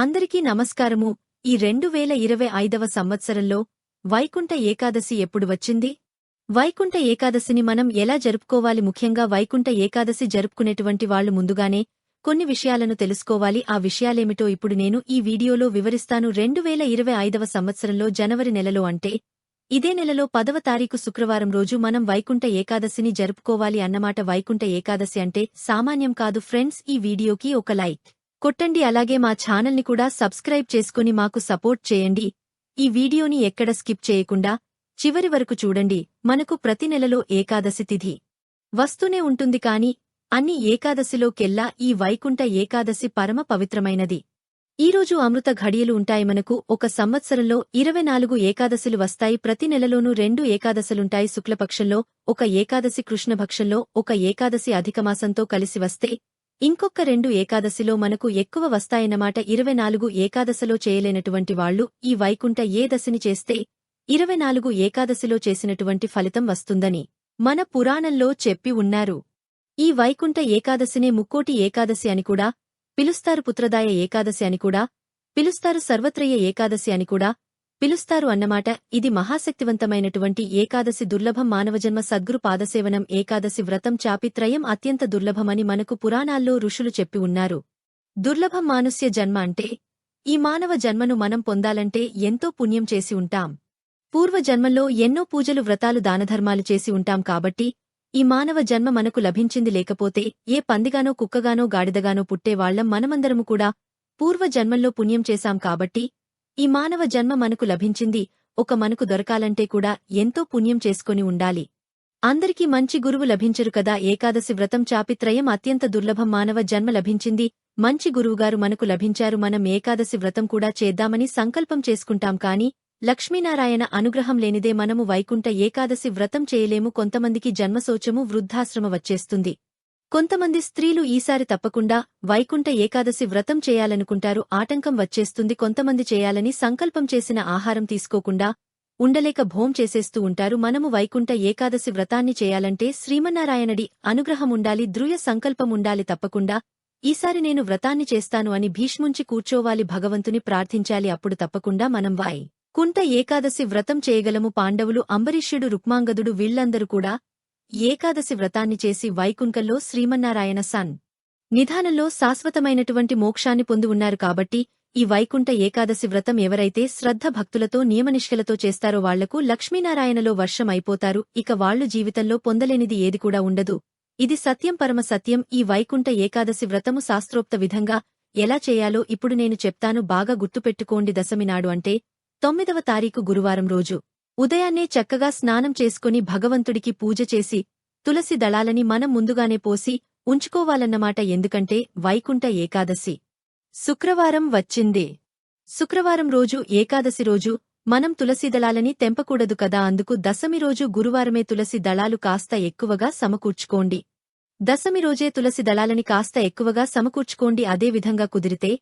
అందరికీ నమస్కారము. ఈ రెండు వేల ఇరవై ఐదవ సంవత్సరంలో వైకుంఠ ఏకాదశి ఎప్పుడు వచ్చింది? వైకుంఠ ఏకాదశిని మనం ఎలా జరుపుకోవాలి? ముఖ్యంగా వైకుంఠ ఏకాదశి జరుపుకునేటువంటి వాళ్ళు ముందుగానే కొన్ని విషయాలను తెలుసుకోవాలి. ఆ విషయాలేమిటో ఇప్పుడు నేను ఈ వీడియోలో వివరిస్తాను. రెండు వేల ఇరవై ఐదవ సంవత్సరంలో జనవరి నెలలో అంటే ఇదే నెలలో పదవ తారీఖు శుక్రవారం రోజు మనం వైకుంఠ ఏకాదశిని జరుపుకోవాలి అన్నమాట. వైకుంఠ ఏకాదశి అంటే సామాన్యం కాదు. ఫ్రెండ్స్ ఈ వీడియోకి ఒక లైక్. కొట్టండి. అలాగే మా ఛానల్ని కూడా సబ్స్క్రైబ్ చేసుకుని మాకు సపోర్ట్ చేయండి. ఈ వీడియోని ఎక్కడ స్కిప్ చేయకుండా చివరి వరకు చూడండి. మనకు ప్రతి నెలలో ఏకాదశి తిథి వస్తూనే ఉంటుంది కాని అన్ని ఏకాదశిలోకెల్లా ఈ వైకుంఠ ఏకాదశి పరమ పవిత్రమైనది. ఈరోజు అమృత ఘడియలు ఉంటాయి మనకు. ఒక సంవత్సరంలో ఇరవై నాలుగు ఏకాదశులు వస్తాయి. ప్రతి నెలలోనూ రెండు ఏకాదశులుంటాయి. శుక్లపక్షంలో ఒక ఏకాదశి కృష్ణపక్షంలో ఒక ఏకాదశి అధికమాసంతో కలిసి వస్తే ఇంకొక రెండు ఏకాదశిలో మనకు ఎక్కువ వస్తాయన్నమాట. ఇరవై నాలుగు ఏకాదశలో చేయలేనటువంటి వాళ్ళు ఈ వైకుంఠ ఏ దశని చేస్తే ఇరవై నాలుగు ఏకాదశిలో చేసినటువంటి ఫలితం వస్తుందని మన పురాణంలో చెప్పి ఉన్నారు. ఈ వైకుంఠ ఏకాదశినే ముక్కోటి ఏకాదశి అని కూడా పిలుస్తారు. పుత్రదాయ ఏకాదశి అని కూడా పిలుస్తారు. సర్వత్రయ ఏకాదశి అని కూడా పిలుస్తారు అన్నమాట. ఇది మహాశక్తివంతమైనటువంటి ఏకాదశి దుర్లభం మానవజన్మ సద్గురు పాదసేవనం ఏకాదశి వ్రతం చాపిత్రయం అత్యంత దుర్లభమని మనకు పురాణాల్లో ఋషులు చెప్పి ఉన్నారు. దుర్లభం మానుష్య జన్మ అంటే ఈ మానవ జన్మను మనం పొందాలంటే ఎంతో పుణ్యం చేసి ఉంటాం. పూర్వజన్మల్లో ఎన్నో పూజలు వ్రతాలు దానధర్మాలు చేసి ఉంటాం కాబట్టి ఈ మానవ జన్మ మనకు లభించింది లేకపోతే ఏ పందిగానో కుక్కగానో గాడిదగానో పుట్టేవాళ్ళం మనమందరము కూడా పూర్వజన్మల్లో పుణ్యం చేశాం కాబట్టి ఈ మానవ జన్మ మనకు లభించింది ఒక మనకు దొరకాలంటే కూడా ఎంతో పుణ్యం చేసుకొని ఉండాలి. అందరికీ మంచి గురువు లభించరు కదా ఏకాదశి వ్రతం చాపిత్రయం అత్యంత దుర్లభం మానవ జన్మ లభించింది మంచి గురువుగారు మనకు లభించారు మనం ఏకాదశి వ్రతం కూడా చేద్దామని సంకల్పం చేసుకుంటాం కాని లక్ష్మీనారాయణ అనుగ్రహం లేనిదే మనము వైకుంఠ ఏకాదశి వ్రతం చేయలేము కొంతమందికి జన్మశోచము వృద్ధాశ్రమ వచ్చేస్తుంది. కొంతమంది స్త్రీలు ఈసారి తప్పకుండా వైకుంఠ ఏకాదశి వ్రతం చేయాలనుకుంటారు. ఆటంకం వచ్చేస్తుంది. కొంతమంది చేయాలని సంకల్పం చేసిన ఆహారం తీసుకోకుండా ఉండలేక భోం చేసేస్తూ ఉంటారు. మనము వైకుంఠ ఏకాదశి వ్రతాన్ని చేయాలంటే శ్రీమన్నారాయణడి అనుగ్రహముండాలి ఉండాలి సంకల్పముండాలి తప్పకుండా. ఈసారి నేను వ్రతాన్ని చేస్తాను అని భీష్ముంచి కూర్చోవాలి భగవంతుని ప్రార్థించాలి. అప్పుడు తప్పకుండా మనం వాయి కుంట ఏకాదశి వ్రతం చేయగలము. పాండవులు అంబరీష్యుడు రుక్మాంగదుడు వీళ్ళందరూ కూడా ఏకాదశి వ్రతాన్ని చేసి వైకుంఠంలో శ్రీమన్నారాయణ సన్. నిధానంలో శాశ్వతమైనటువంటి మోక్షాన్ని పొంది ఉన్నారు కాబట్టి ఈ వైకుంఠ ఏకాదశి వ్రతం ఎవరైతే శ్రద్ధ భక్తులతో నియమనిష్కలతో చేస్తారో వాళ్ళకు లక్ష్మీనారాయణలో వర్షం అయిపోతారు. ఇక వాళ్ళు జీవితంలో పొందలేనిది ఏది కూడా ఉండదు. ఇది సత్యం పరమ సత్యం. ఈ వైకుంఠ ఏకాదశి వ్రతము శాస్త్రోక్త విధంగా ఎలా చేయాలో ఇప్పుడు నేను చెప్తాను. బాగా గుర్తుపెట్టుకోండి దశమినాడు అంటే తొమ్మిదవ తారీఖు గురువారం రోజు. ఉదయాన్నే చక్కగా స్నానం చేసుకుని భగవంతుడికి పూజ చేసి తులసి దళాలని మనం ముందుగానే పోసి ఉంచుకోవాలన్నమాట ఎందుకంటే వైకుంఠ ఏకాదశి. శుక్రవారం వచ్చింది. శుక్రవారం రోజు ఏకాదశి రోజు మనం తులసి దళాలని తెంపకూడదు కదా అందుకు దశమి రోజు గురువారమే తులసి దళాలు కాస్త ఎక్కువగా సమకూర్చుకోండి. దశమి రోజే తులసి దళాలని కాస్త ఎక్కువగా సమకూర్చుకోండి అదేవిధంగా కుదిరితే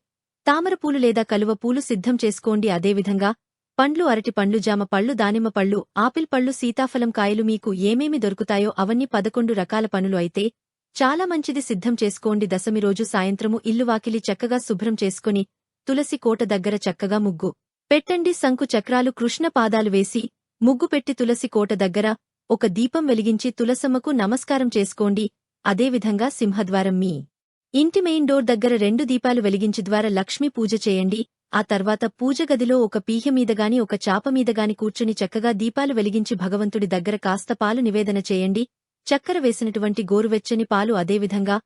తామరపూలు లేదా కలువ పూలు సిద్ధం చేసుకోండి అదేవిధంగా పండ్లు అరటి పండ్లు జామ పళ్ళు దానిమ్మ పళ్ళు ఆపిల్ పళ్ళు సీతాఫలం కాయలు మీకు ఏమేమి దొరుకుతాయో అవన్నీ పదకొండు రకాల పనులు అయితే చాలా మంచిది సిద్ధం చేసుకోండి. దశమి రోజు సాయంత్రము ఇల్లు వాకిలి చక్కగా శుభ్రం చేసుకుని తులసి కోట దగ్గర చక్కగా ముగ్గు పెట్టండి. శంకు చక్రాలు కృష్ణ పాదాలు వేసి ముగ్గు పెట్టి తులసి కోట దగ్గర ఒక దీపం వెలిగించి తులసమ్మకు నమస్కారం చేసుకోండి. అదేవిధంగా సింహద్వారం మీ ఇంటి మెయిన్ డోర్ దగ్గర రెండు దీపాలు వెలిగించి ద్వారా లక్ష్మీ పూజ చేయండి. ఆ తర్వాత పూజగదిలో ఒక పీహమీదగాని ఒక చాపమీదగాని కూర్చుని చక్కగా దీపాలు వెలిగించి భగవంతుడి దగ్గర కాస్త పాలు నివేదన చేయండి. చక్కెర వేసినటువంటి గోరువెచ్చని పాలు అదేవిధంగా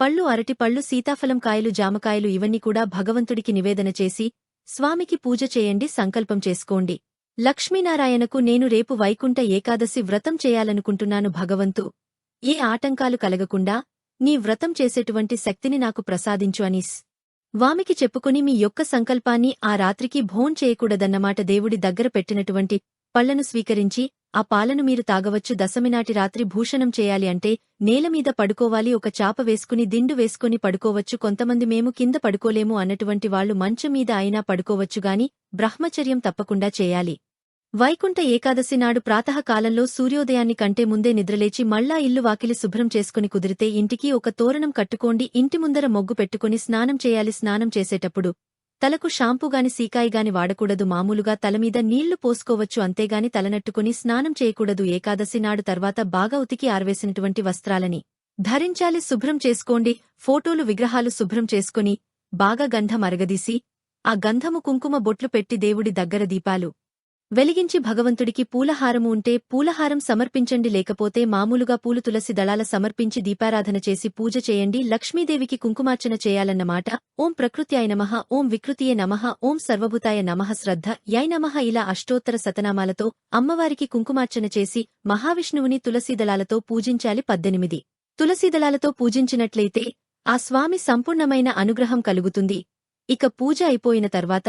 పళ్ళు అరటిపళ్ళు సీతాఫలం కాయలు జామకాయలు ఇవన్నీ కూడా భగవంతుడికి నివేదన చేసి స్వామికి పూజ చేయండి సంకల్పం చేసుకోండి. లక్ష్మీనారాయణకు నేను రేపు వైకుంఠ ఏకాదశి వ్రతం చేయాలనుకుంటున్నాను భగవంతు. ఏ ఆటంకాలు కలగకుండా నీ వ్రతం చేసేటువంటి శక్తిని నాకు ప్రసాదించు అనీస్. వామికి చెప్పుకుని మీ యొక్క సంకల్పాన్ని ఆ రాత్రికి భోం చేయకూడదన్నమాట దేవుడి దగ్గర పెట్టినటువంటి పళ్ళను స్వీకరించి ఆ పాలను మీరు తాగవచ్చు. దశమినాటి రాత్రి భూషణం చేయాలి అంటే నేలమీద పడుకోవాలి. ఒక చాప వేసుకుని దిండు వేసుకుని పడుకోవచ్చు. కొంతమంది మేము కింద పడుకోలేము అన్నటువంటి వాళ్ళు మంచం మీద అయినా పడుకోవచ్చుగాని బ్రహ్మచర్యం తప్పకుండా చేయాలి. వైకుంఠ ఏకాదశి నాడు ప్రాతకాలంలో సూర్యోదయాన్ని కంటే ముందే నిద్రలేచి మళ్ళా ఇల్లు వాకిలి శుభ్రం చేసుకుని కుదిరితే ఇంటికి ఒక తోరణం కట్టుకోండి ఇంటి ముందర మొగ్గు పెట్టుకుని స్నానం చేయాలి. స్నానం చేసేటప్పుడు తలకు షాంపూగాని సీకాయిగాని వాడకూడదు. మామూలుగా తలమీద నీళ్ళు పోసుకోవచ్చు. అంతేగాని తలనట్టుకుని స్నానం చేయకూడదు. ఏకాదశి నాడు తర్వాత బాగా ఉతికి ఆరవేసినటువంటి వస్త్రాలని ధరించాలి. శుభ్రం చేసుకోండి. ఫోటోలు విగ్రహాలు శుభ్రం చేసుకుని బాగా గంధం అరగదీసి ఆ గంధము కుంకుమ బొట్లు పెట్టి దేవుడి దగ్గర దీపాలు వెలిగించి భగవంతుడికి పూలహారము ఉంటే పూలహారం సమర్పించండి లేకపోతే మామూలుగా పూలు తులసి దళాల సమర్పించి దీపారాధన చేసి పూజ చేయండి. లక్ష్మీదేవికి కుంకుమార్చన చేయాలన్నమాట ఓం ప్రకృత్యాయ నమః ఓం వికృతియే నమః ఓం సర్వభూతాయ నమః శ్రద్ధ. యై నమః ఇలా అష్టోత్తర శతనామాలతో అమ్మవారికి కుంకుమార్చన చేసి మహావిష్ణువుని తులసీదళాలతో పూజించాలి పద్దెనిమిది. తులసీదళాలతో పూజించినట్లయితే ఆ స్వామి సంపూర్ణమైన అనుగ్రహం కలుగుతుంది. ఇక పూజ అయిపోయిన తర్వాత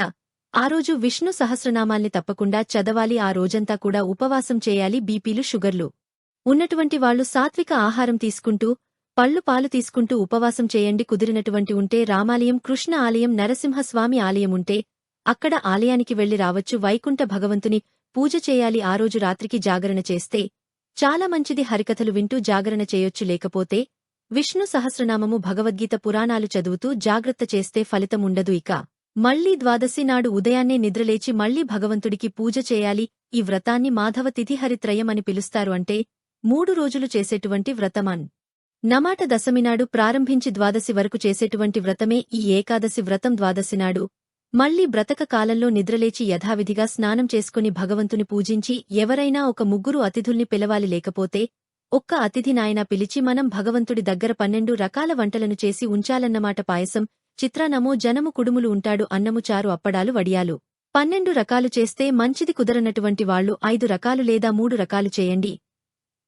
ఆ రోజు విష్ణు సహస్రనామాల్ని తప్పకుండా చదవాలి ఆ రోజంతా కూడా ఉపవాసం చేయాలి బీపీలు షుగర్లు. ఉన్నటువంటి వాళ్ళు సాత్విక ఆహారం తీసుకుంటూ పళ్ళు పాలు తీసుకుంటూ ఉపవాసం చేయండి. కుదిరినటువంటి ఉంటే రామాలయం కృష్ణ ఆలయం నరసింహస్వామి ఆలయం ఉంటే అక్కడ ఆలయానికి వెళ్ళి రావచ్చు. వైకుంఠ భగవంతుని పూజ చేయాలి ఆ రోజు రాత్రికి జాగరణ చేస్తే చాలా మంచిది. హరికథలు వింటూ జాగరణ చేయొచ్చు. లేకపోతే విష్ణు సహస్రనామము భగవద్గీత పురాణాలు చదువుతూ జాగ్రత్త చేస్తే ఫలితముండదు ఇక. మళ్ళీ ద్వాదశి నాడు ఉదయాన్నే నిద్రలేచి మళ్ళీ భగవంతుడికి పూజ చేయాలి ఈ వ్రతాన్ని మాధవ తిథిహరిత్రయం అని పిలుస్తారు అంటే మూడు రోజులు చేసేటువంటి వ్రతమాన్. నమాట దశమినాడు ప్రారంభించి ద్వాదశి వరకు చేసేటువంటి వ్రతమే ఈ ఏకాదశి వ్రతం ద్వాదశి నాడు. మళ్ళీ బ్రతక కాలంలో నిద్రలేచి యథావిధిగా స్నానం చేసుకుని భగవంతుని పూజించి ఎవరైనా ఒక ముగ్గురు అతిథుల్ని పిలవాలి లేకపోతే ఒక్క అతిథి నాయనా పిలిచి మనం భగవంతుడి దగ్గర పన్నెండు రకాల వంటలను చేసి ఉంచాలన్నమాట పాయసం చిత్రానమో జనము కుడుములు ఉంటాడు అన్నము చారు అప్పడాలు వడియాలు. పన్నెండు రకాలు చేస్తే మంచిది కుదరనటువంటి వాళ్ళు ఐదు రకాలు లేదా మూడు రకాలు చేయండి.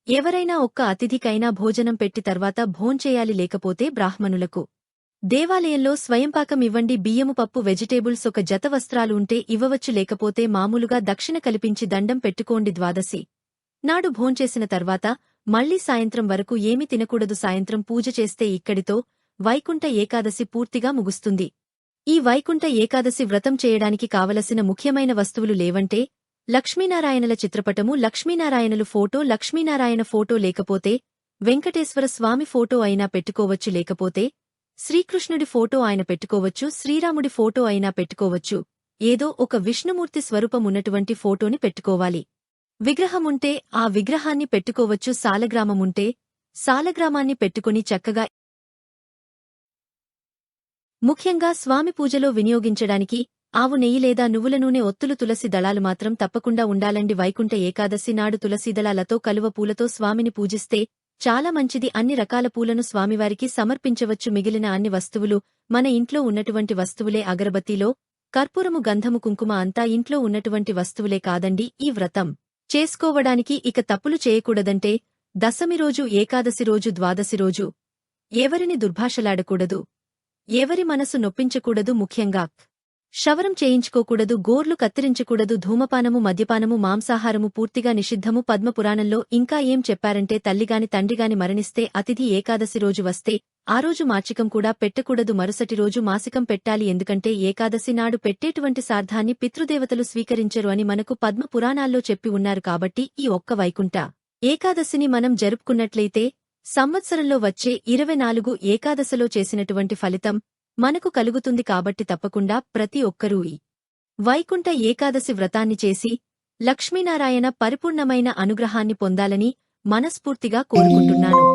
ఎవరైనా ఒక్క అతిథికైనా భోజనం పెట్టి తర్వాత భోంచేయాలి లేకపోతే బ్రాహ్మణులకు. దేవాలయంలో స్వయంపాకం ఇవ్వండి. బియ్యము పప్పు వెజిటేబుల్స్ ఒక జత వస్త్రాలు ఉంటే ఇవ్వవచ్చు లేకపోతే మామూలుగా దక్షిణ కల్పించి దండం పెట్టుకోండి ద్వాదశి. నాడు భోంచేసిన తర్వాత మళ్ళీ సాయంత్రం వరకు ఏమి తినకూడదు. సాయంత్రం పూజ చేస్తే ఇక్కడితో వైకుంఠ ఏకాదశి పూర్తిగా ముగుస్తుంది. ఈ వైకుంఠ ఏకాదశి వ్రతం చేయడానికి కావలసిన ముఖ్యమైన వస్తువులు లేవంటే లక్ష్మీనారాయణల చిత్రపటము లక్ష్మీనారాయణలు ఫోటో లక్ష్మీనారాయణ ఫోటో లేకపోతే వెంకటేశ్వర స్వామి ఫోటో అయినా పెట్టుకోవచ్చు లేకపోతే శ్రీకృష్ణుడి ఫోటో ఆయన పెట్టుకోవచ్చు శ్రీరాముడి ఫోటో అయినా పెట్టుకోవచ్చు. ఏదో ఒక విష్ణుమూర్తి స్వరూపమున్నటువంటి ఫోటోని పెట్టుకోవాలి. విగ్రహముంటే ఆ విగ్రహాన్ని పెట్టుకోవచ్చు సాలగ్రామముంటే సాలగ్రామాన్ని పెట్టుకుని చక్కగా ముఖ్యంగా స్వామి పూజలో వినియోగించడానికి ఆవు నెయ్యి లేదా నువ్వుల నూనె ఒత్తులు తులసి దళాలు మాత్రం తప్పకుండా ఉండాలండి. వైకుంఠ ఏకాదశి నాడు తులసి దళాలతో కలువ పూలతో స్వామిని పూజిస్తే చాలా మంచిది. అన్ని రకాల పూలను స్వామివారికి సమర్పించవచ్చు. మిగిలిన అన్ని వస్తువులు మన ఇంట్లో ఉన్నటువంటి వస్తువులే. అగరబత్తిలో కర్పూరము గంధము కుంకుమ అంతా ఇంట్లో ఉన్నటువంటి వస్తువులే కాదండి. ఈ వ్రతం చేసుకోవడానికి ఇక తప్పులు చేయకూడదంటే దశమి రోజు ఏకాదశి రోజు ద్వాదశి రోజు ఎవరిని దుర్భాషలాడకూడదు. ఎవరి మనసు నొప్పించకూడదు ముఖ్యంగా. శవరం చేయించుకోకూడదు గోర్లు కత్తిరించకూడదు ధూమపానము మద్యపానము మాంసాహారము పూర్తిగా నిషిద్ధము. పద్మపురాణంలో ఇంకా ఏం చెప్పారంటే తల్లిగాని తండ్రిగాని మరణిస్తే అతిథి ఏకాదశి రోజు వస్తే ఆ రోజు మాచికం కూడా పెట్టకూడదు మరుసటి రోజు మాసికం పెట్టాలి. ఎందుకంటే ఏకాదశి నాడు పెట్టేటువంటి సార్థాన్ని పితృదేవతలు స్వీకరించరు అని మనకు పద్మపురాణాల్లో చెప్పి ఉన్నారు కాబట్టి ఈ ఒక్క వైకుంఠ. ఏకాదశిని మనం జరుపుకున్నట్లయితే సంవత్సరంలో వచ్చే ఇరవై నాలుగు ఏకాదశలో చేసినటువంటి ఫలితం మనకు కలుగుతుంది కాబట్టి తప్పకుండా ప్రతి ఒక్కరూ ఈ వైకుంఠ ఏకాదశి వ్రతాన్ని చేసి లక్ష్మీనారాయణ పరిపూర్ణమైన అనుగ్రహాన్ని పొందాలని మనస్ఫూర్తిగా కోరుకుంటున్నాను.